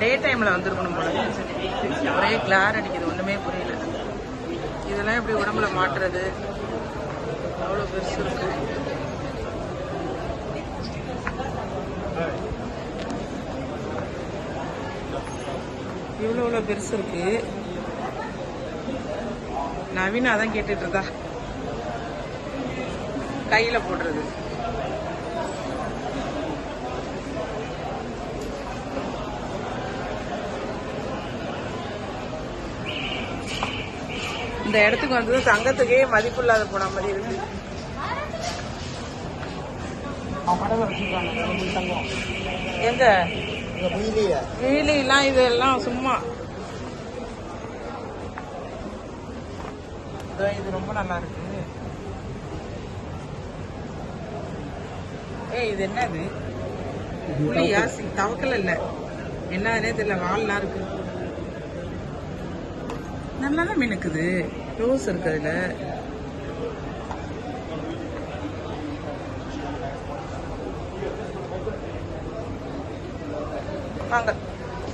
டே டைம்ல வந்துருக்கணும் போல ஒரே கிளார் அடிக்குது ஒண்ணுமே புரியல. இதெல்லாம் எப்படி உடம்புல மாட்டுறது? அவ்வளோ பெருசு இருக்கு. இவ்வளோ இவ்வளோ பெருசு இருக்கு. நவீனா தான் கேட்டுட்டு இருக்கா. கையில போடுறது. இந்த இடத்துக்கு வந்தது தங்கத்துக்கே மதிப்பில்லாத போன மாதிரி இருக்கு. எங்க? வீலிலாம் இதெல்லாம் சும்மா. இதோ ரொம்ப நல்லா இருக்கு. ஏய் இது என்னது? புளியா தவக்கல இல்ல. என்னதுனே தெரியல. வால்லாம் இருக்கு. நல்லா தான் மினுக்குது. ரோஸ் இருக்கு அதுல. வாங்க.